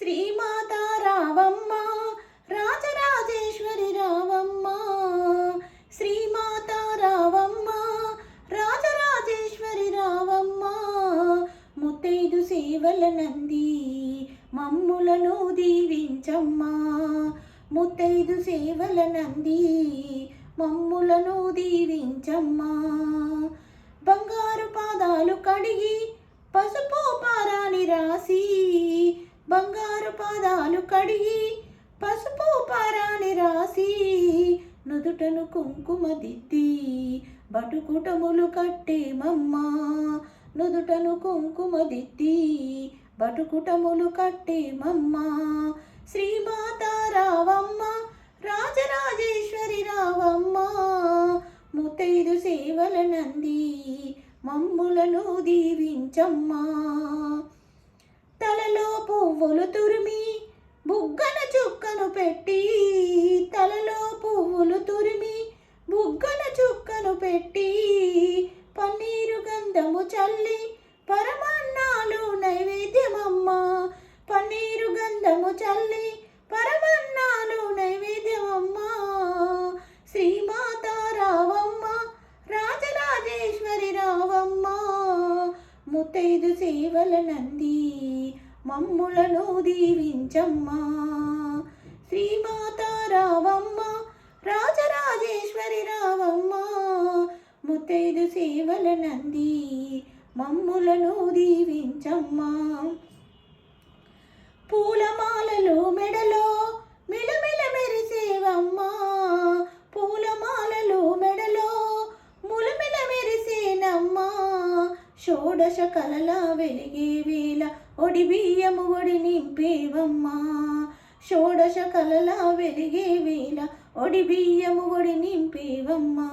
శ్రీమాత రావమ్మ రాజరాజేశ్వరి రావమ్మ. శ్రీమాత రావమ్మ రాజరాజేశ్వరి రావమ్మ. ముత్తైదు సేవల నంది మమ్ములను దీవించమ్మా. ముత్తైదు సేవల నంది మమ్ములను దీవించమ్మా. బంగారు పాదాలు కడిగి పసుపు పారాని రాసి బంగారు పాదాలు కడిగి పసుపు పారాని రాసి నుదుటను కుంకుమ దిద్ది బటుకుటములు కట్టేమమ్మా నుదుటను కుంకుమ దిద్ది బటుకుటములు కట్టేమమ్మా శ్రీమాత రావమ్మ రాజరాజేశ్వరి రావమ్మ ముత్తైదు సేవల నంది మమ్ములను దీవించమ్మా. తలలో పువ్వులు తురిమి బుగ్గన చుక్కను పెట్టి తలలో పువ్వులు తురిమి బుగ్గన చుక్కను పెట్టి పన్నీరు గంధము చల్లి పరమాన్నాలు నైవేద్యమమ్మా. పన్నీరు గంధము చల్లి పరమన్నాలు నైవేద్యమమ్మా శ్రీమాత రావమ్మ రాజరాజేశ్వరి రావమ్మ ముత్తైదు సేవల నంది మమ్ములను దీవించమ్మా. శ్రీమాత రావమ్మ రాజరాజేశ్వరి రావమ్మ ముత్తైదు సేవల నంది మమ్ములను దీవించమ్మా. పూల షోడశ కలల వెలిగే వేళ ఒడి బియ్యము ఒడి నింపేవమ్మా. షోడశ కలల వెలిగే వేళ ఒడి బియ్యము ఒడి నింపేవమ్మా.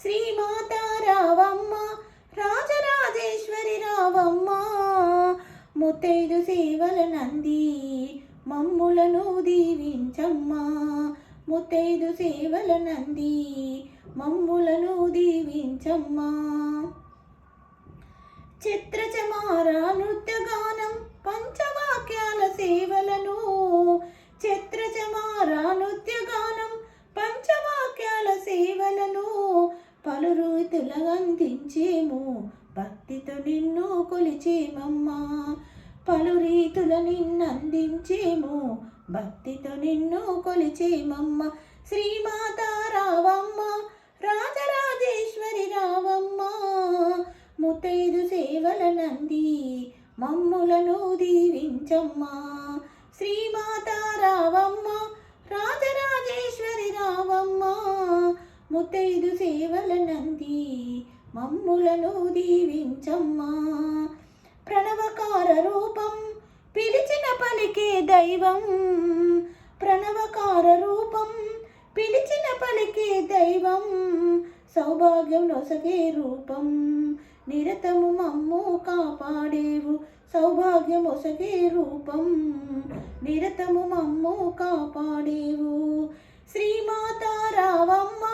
శ్రీమాత రావమ్మ రాజరాజేశ్వరి రావమ్మ. ముత్తైదు సేవల నంది మమ్ములను దీవించమ్మా. ముత్తైదు సేవల నంది మమ్ములను దీవించమ్మా. చిత్రచమార నృత్యగానం పంచవాక్యాల సేవలను. చిత్రచమార నృత్యగానం పంచవాక్యాల సేవలను. పలు రీతుల అందించేము భక్తితో నిన్ను కొలిచేమమ్మా. పలు రీతుల నిన్నందించేము భక్తితో నిన్ను కొలిచేమమ్మ. శ్రీమాత రావమ్మ రాజరాజే ముత్తైదు సేవల నంది మమ్ములను దీవించమ్మా. శ్రీమాత రావమ్మ రాజరాజేశ్వరి రావమ్మ. ముత్తైదు సేవల నంది మమ్ములను దీవించమ్మా. ప్రణవకార రూపం పిలిచిన పలికే దైవం. ప్రణవకార రూపం పిలిచిన పలికే దైవం. సౌభాగ్యం నొసగే రూపం నిరతము మమ్ము కాపాడేవు. సౌభాగ్యం ఒసగే రూపం నిరతము మమ్ము కాపాడేవు. శ్రీమాత రావమ్మ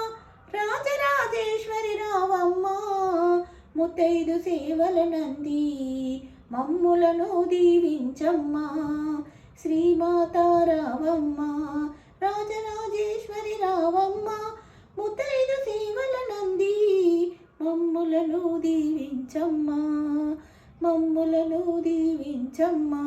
రాజరాజేశ్వరి రావమ్మ ముత్తైదు సేవల నంది మమ్ములను దీవించమ్మ. శ్రీమాత రావమ్మ రాజరాజేశ్వరి రావమ్మ ముత్తైదు సేవల నంది మమ్ములను దీవించమ్మా మమ్ములను దీవించమ్మా.